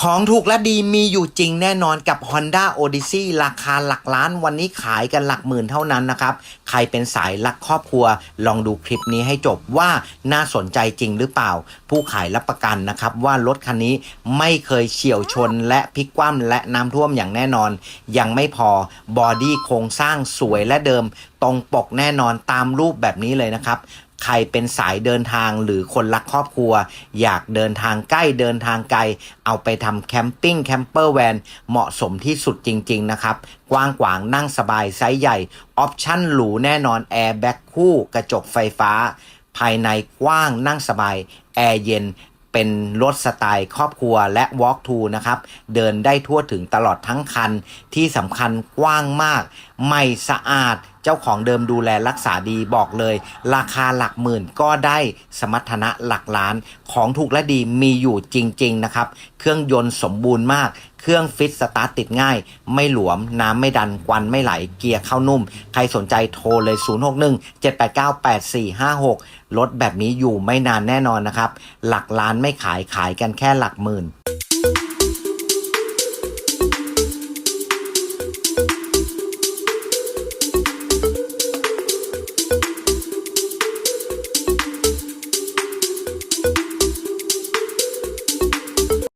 ของถูกและดีมีอยู่จริงแน่นอนกับ Honda Odyssey ราคาหลักล้านวันนี้ขายกันหลักหมื่นเท่านั้นนะครับ ใครเป็นสายรักครอบครัว ลองดูคลิปนี้ให้จบว่าน่าสนใจจริงหรือเปล่า ผู้ขายรับประกันนะครับ ว่ารถคันนี้ไม่เคยเฉี่ยวชนและพลิกคว่ำและน้ำท่วมอย่างแน่นอน ยังไม่พอบอดี้โครงสร้างสวยและเดิม ตรงปกแน่นอนตามรูปแบบนี้เลยนะครับ ใครเป็นสายเดินทางหรือคนรักครอบครัว อยากเดินทางใกล้เดินทางไกล เอาไปทำแคมปิ้งแคมเปอร์แวนเหมาะสมที่สุดจริง ๆ นะครับ กว้างกวางนั่งสบายไซส์ใหญ่ออปชั่นหรูแน่นอนแอร์แบ็กคู่กระจกไฟฟ้า ภายในกว้างนั่งสบาย แอร์เย็น เป็นรถสไตล์ครอบครัวและ Walk to นะครับ เดินได้ทั่วถึงตลอดทั้งคัน ที่สำคัญกว้างมาก ไม่สะอาด เจ้าของเดิมดูแลรักษาดีบอกเลย ราคาหลักหมื่นก็ได้สมรรถนะหลักล้าน ของถูกและดีมีอยู่จริง ๆ นะครับ เครื่องยนต์สมบูรณ์มาก เครื่องฟิตสตาร์ทติดง่าย ไม่หลวม น้ำไม่ดันควันไม่ไหล เกียร์เข้านุ่ม ใครสนใจโทรเลย 061 789 8456 รถแบบนี้อยู่ไม่นานแน่นอนนะครับ หลักล้านไม่ขายขายกันแค่หลักหมื่น